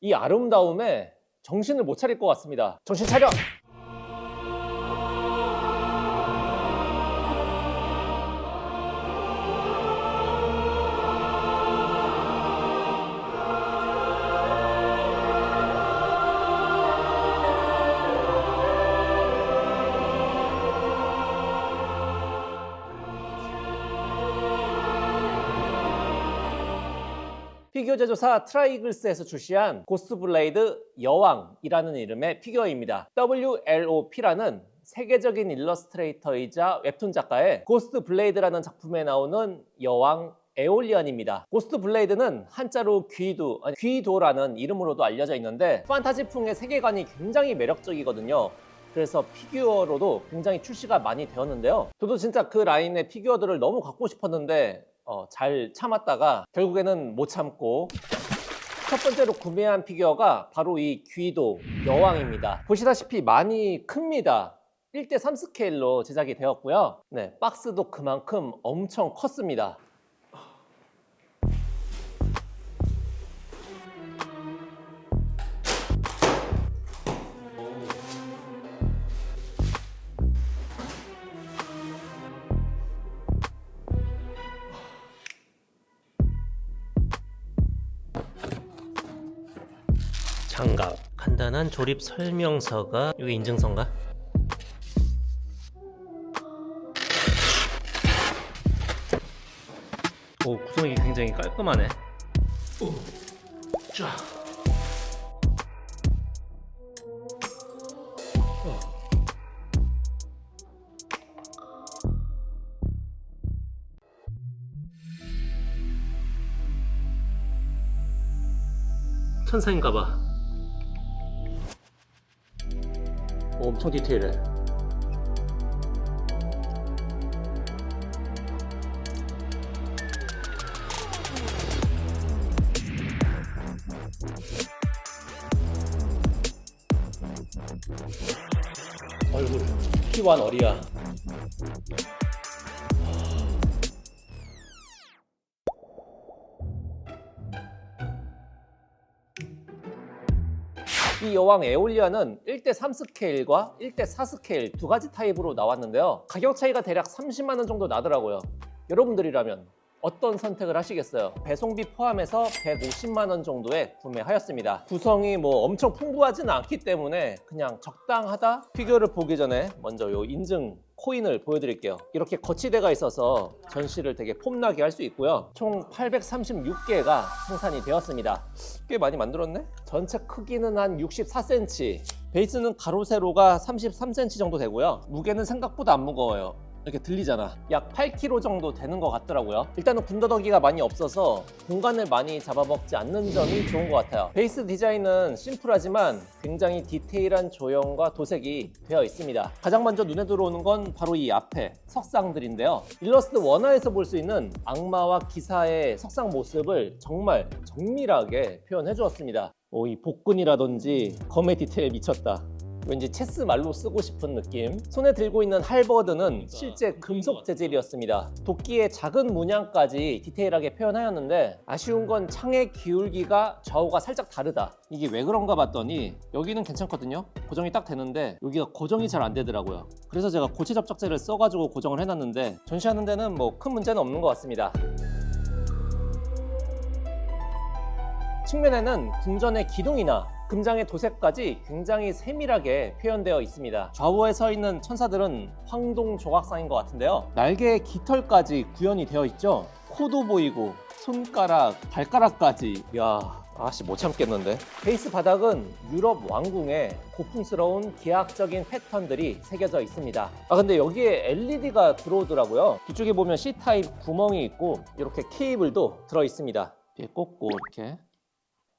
이 아름다움에 정신을 못 차릴 것 같습니다. 정신 차려! 피규어 제조사 트라이글스에서 출시한 고스트 블레이드 여왕이라는 이름의 피규어입니다. WLOP라는 세계적인 일러스트레이터이자 웹툰 작가의 고스트 블레이드라는 작품에 나오는 여왕 에올리언입니다. 고스트 블레이드는 한자로 귀도, 아니, 귀도라는 이름으로도 알려져 있는데 판타지풍의 세계관이 굉장히 매력적이거든요. 그래서 피규어로도 굉장히 출시가 많이 되었는데요. 저도 진짜 그 라인의 피규어들을 너무 갖고 싶었는데 어, 잘 참았다가 결국에는 못 참고 첫 번째로 구매한 피규어가 바로 이 귀도 여왕입니다. 보시다시피 많이 큽니다. 1대 3 스케일로 제작이 되었고요. 네, 박스도 그만큼 엄청 컸습니다. 장갑 간단한 조립 설명서가 이게 인증서인가? 오 구성이 굉장히 깔끔하네 자. 천사인가봐 엄청 디테일해. 얼굴. P1 어리야 이 여왕 에올리아는 1대 3 스케일과 1대 4 스케일 두 가지 타입으로 나왔는데요. 가격 차이가 대략 30만 원 정도 나더라고요. 여러분들이라면 어떤 선택을 하시겠어요? 배송비 포함해서 150만 원 정도에 구매하였습니다. 구성이 뭐 엄청 풍부하지는 않기 때문에 그냥 적당하다? 피규어를 보기 전에 먼저 요 인증 코인을 보여드릴게요. 이렇게 거치대가 있어서 전시를 되게 폼나게 할 수 있고요. 총 836개가 생산이 되었습니다. 꽤 많이 만들었네? 전체 크기는 한 64cm. 베이스는 가로 세로가 33cm 정도 되고요. 무게는 생각보다 안 무거워요. 이렇게 들리잖아. 약 8kg 정도 되는 것 같더라고요. 일단은 군더더기가 많이 없어서 공간을 많이 잡아먹지 않는 점이 좋은 것 같아요. 베이스 디자인은 심플하지만 굉장히 디테일한 조형과 도색이 되어 있습니다. 가장 먼저 눈에 들어오는 건 바로 이 앞에 석상들인데요. 일러스트 원화에서 볼 수 있는 악마와 기사의 석상 모습을 정말 정밀하게 표현해 주었습니다. 오, 이 복근이라든지 검의 디테일 미쳤다. 왠지 체스 말로 쓰고 싶은 느낌. 손에 들고 있는 할버드는 실제 금속 재질이었습니다. 도끼의 작은 문양까지 디테일하게 표현하였는데 아쉬운 건 창의 기울기가 좌우가 살짝 다르다. 이게 왜 그런가 봤더니 여기는 괜찮거든요. 고정이 딱 되는데 여기가 고정이 잘 안 되더라고요. 그래서 제가 고체 접착제를 써가지고 고정을 해놨는데 전시하는 데는 뭐 큰 문제는 없는 것 같습니다. 측면에는 궁전의 기둥이나 금장의 도색까지 굉장히 세밀하게 표현되어 있습니다. 좌우에 서 있는 천사들은 황동 조각상인 것 같은데요. 날개의 깃털까지 구현이 되어 있죠. 코도 보이고 손가락, 발가락까지. 야, 아씨 못 참겠는데. 베이스 바닥은 유럽 왕궁의 고풍스러운 기하학적인 패턴들이 새겨져 있습니다. 아 근데 여기에 LED가 들어오더라고요. 뒤쪽에 보면 C 타입 구멍이 있고 이렇게 케이블도 들어 있습니다. 뒤에 꽂고 이렇게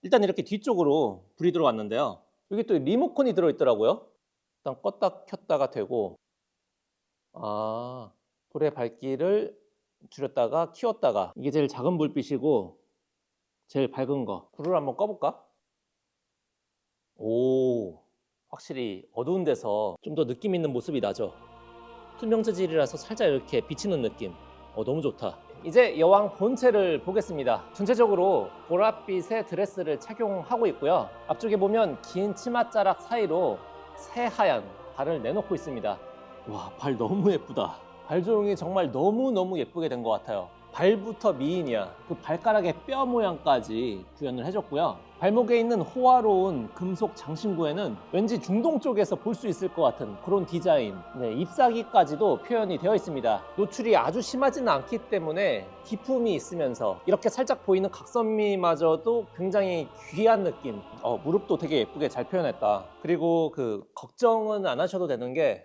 일단 이렇게 뒤쪽으로 불이 들어왔는데요. 여기 또 리모컨이 들어있더라고요. 일단 껐다 켰다가 되고, 아, 불의 밝기를 줄였다가 키웠다가 이게 제일 작은 불빛이고 제일 밝은 거. 불을 한번 꺼볼까? 오, 확실히 어두운 데서 좀 더 느낌 있는 모습이 나죠. 투명 재질이라서 살짝 이렇게 비치는 느낌. 어, 너무 좋다. 이제 여왕 본체를 보겠습니다. 전체적으로 보랏빛의 드레스를 착용하고 있고요. 앞쪽에 보면 긴 치맛자락 사이로 새하얀 발을 내놓고 있습니다. 와, 발 너무 예쁘다. 발 조형이 정말 너무너무 예쁘게 된 것 같아요. 발부터 미인이야. 그 발가락의 뼈 모양까지 구현을 해줬고요. 발목에 있는 호화로운 금속 장신구에는 왠지 중동 쪽에서 볼 수 있을 것 같은 그런 디자인. 네, 잎사귀까지도 표현이 되어 있습니다. 노출이 아주 심하지는 않기 때문에 기품이 있으면서 이렇게 살짝 보이는 각선미마저도 굉장히 귀한 느낌. 어, 무릎도 되게 예쁘게 잘 표현했다. 그리고 그 걱정은 안 하셔도 되는 게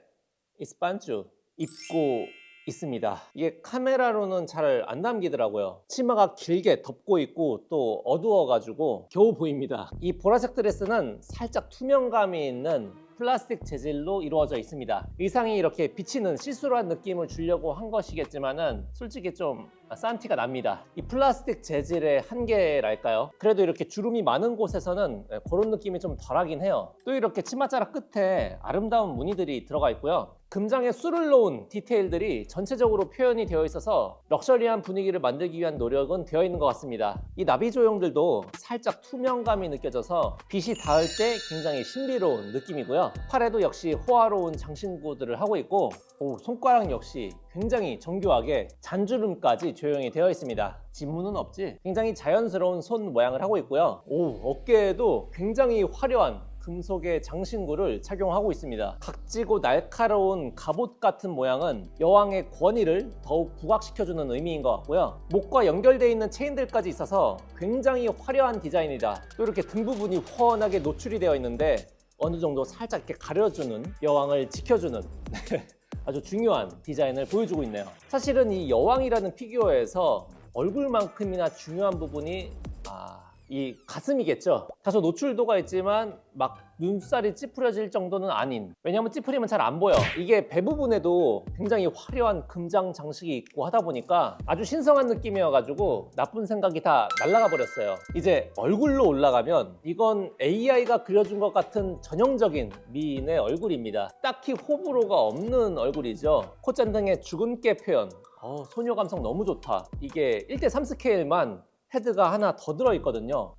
이스반주 입고 있습니다. 이게 카메라로는 잘안 남기더라고요. 치마가 길게 덮고 있고 또 어두워가지고 겨우 보입니다. 이 보라색 드레스는 살짝 투명감이 있는 플라스틱 재질로 이루어져 있습니다. 의상이 이렇게 비치는 시스루한 느낌을 주려고 한 것이겠지만은 솔직히 좀 싼 티가 납니다. 이 플라스틱 재질의 한계랄까요? 그래도 이렇게 주름이 많은 곳에서는 예, 그런 느낌이 좀 덜하긴 해요. 또 이렇게 치맛자락 끝에 아름다운 무늬들이 들어가 있고요. 금장에 술을 놓은 디테일들이 전체적으로 표현이 되어 있어서 럭셔리한 분위기를 만들기 위한 노력은 되어 있는 것 같습니다. 이 나비 조형들도 살짝 투명감이 느껴져서 빛이 닿을 때 굉장히 신비로운 느낌이고요. 팔에도 역시 호화로운 장신구들을 하고 있고 오, 손가락 역시 굉장히 정교하게 잔주름까지 조형이 되어 있습니다. 지문은 없지? 굉장히 자연스러운 손 모양을 하고 있고요. 오, 어깨에도 굉장히 화려한 금속의 장신구를 착용하고 있습니다. 각지고 날카로운 갑옷 같은 모양은 여왕의 권위를 더욱 부각시켜주는 의미인 것 같고요. 목과 연결되어 있는 체인들까지 있어서 굉장히 화려한 디자인이다. 또 이렇게 등 부분이 훤하게 노출이 되어 있는데 어느 정도 살짝 이렇게 가려주는 여왕을 지켜주는 아주 중요한 디자인을 보여주고 있네요. 사실은 이 여왕이라는 피규어에서 얼굴만큼이나 중요한 부분이 아, 이 가슴이겠죠. 다소 노출도가 있지만 막 눈살이 찌푸려질 정도는 아닌. 왜냐하면 찌푸리면 잘 안 보여. 이게 배 부분에도 굉장히 화려한 금장 장식이 있고 하다 보니까 아주 신성한 느낌이어가지고 나쁜 생각이 다 날아가 버렸어요. 이제 얼굴로 올라가면 이건 AI가 그려준 것 같은 전형적인 미인의 얼굴입니다. 딱히 호불호가 없는 얼굴이죠. 콧잔등의 주근깨 표현. 어, 소녀 감성 너무 좋다. 이게 1대3 스케일만 헤드가 하나 더 들어있거든요.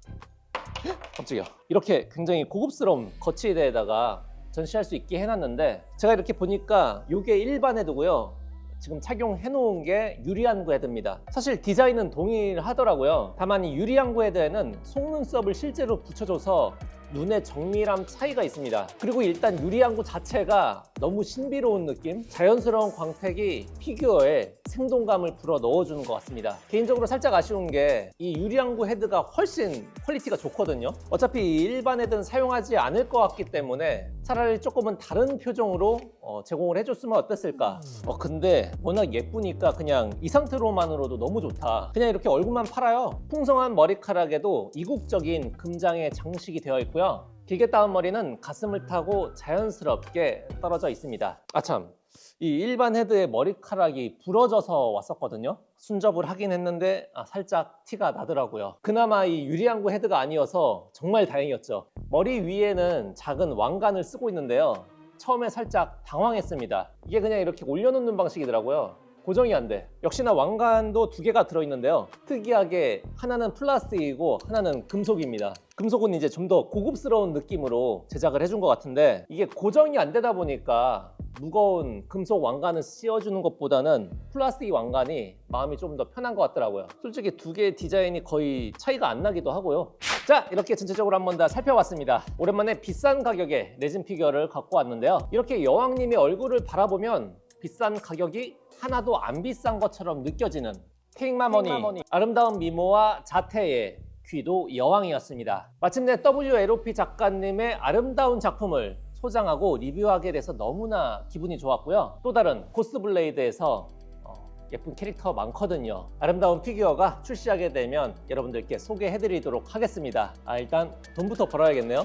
깜짝이야. 이렇게 굉장히 고급스러운 거치대에다가 전시할 수 있게 해놨는데 제가 이렇게 보니까 이게 일반 헤드고요. 지금 착용해 놓은 게 유리안구 헤드입니다. 사실 디자인은 동일하더라고요. 다만 이 유리안구 헤드에는 속눈썹을 실제로 붙여줘서 눈의 정밀함 차이가 있습니다. 그리고 일단 유리안구 자체가 너무 신비로운 느낌? 자연스러운 광택이 피규어에 생동감을 불어 넣어주는 것 같습니다. 개인적으로 살짝 아쉬운 게 이 유리안구 헤드가 훨씬 퀄리티가 좋거든요. 어차피 일반 헤드는 사용하지 않을 것 같기 때문에 차라리 조금은 다른 표정으로 어, 제공을 해줬으면 어땠을까. 어, 근데 워낙 예쁘니까 그냥 이 상태로만으로도 너무 좋다. 그냥 이렇게 얼굴만 팔아요. 풍성한 머리카락에도 이국적인 금장의 장식이 되어 있고요. 길게 따은 머리는 가슴을 타고 자연스럽게 떨어져 있습니다. 아참, 이 일반 헤드의 머리카락이 부러져서 왔었거든요. 순접을 하긴 했는데 아, 살짝 티가 나더라고요. 그나마 이 유리안구 헤드가 아니어서 정말 다행이었죠. 머리 위에는 작은 왕관을 쓰고 있는데요. 처음에 살짝 당황했습니다. 이게 그냥 이렇게 올려놓는 방식이더라고요. 고정이 안 돼. 역시나 왕관도 두 개가 들어있는데요. 특이하게 하나는 플라스틱이고 하나는 금속입니다. 금속은 이제 좀 더 고급스러운 느낌으로 제작을 해준 것 같은데 이게 고정이 안 되다 보니까 무거운 금속 왕관을 씌워주는 것보다는 플라스틱 왕관이 마음이 좀 더 편한 것 같더라고요. 솔직히 두 개의 디자인이 거의 차이가 안 나기도 하고요. 자, 이렇게 전체적으로 한번 다 살펴봤습니다. 오랜만에 비싼 가격의 레진 피규어를 갖고 왔는데요. 이렇게 여왕님의 얼굴을 바라보면 비싼 가격이 하나도 안 비싼 것처럼 느껴지는 핑마머니 아름다운 미모와 자태의 귀도 여왕이었습니다. 마침내 WLOP 작가님의 아름다운 작품을 소장하고 리뷰하게 돼서 너무나 기분이 좋았고요. 또 다른 고스블레이드에서 어, 예쁜 캐릭터 많거든요. 아름다운 피규어가 출시하게 되면 여러분들께 소개해드리도록 하겠습니다. 아, 일단 돈부터 벌어야겠네요.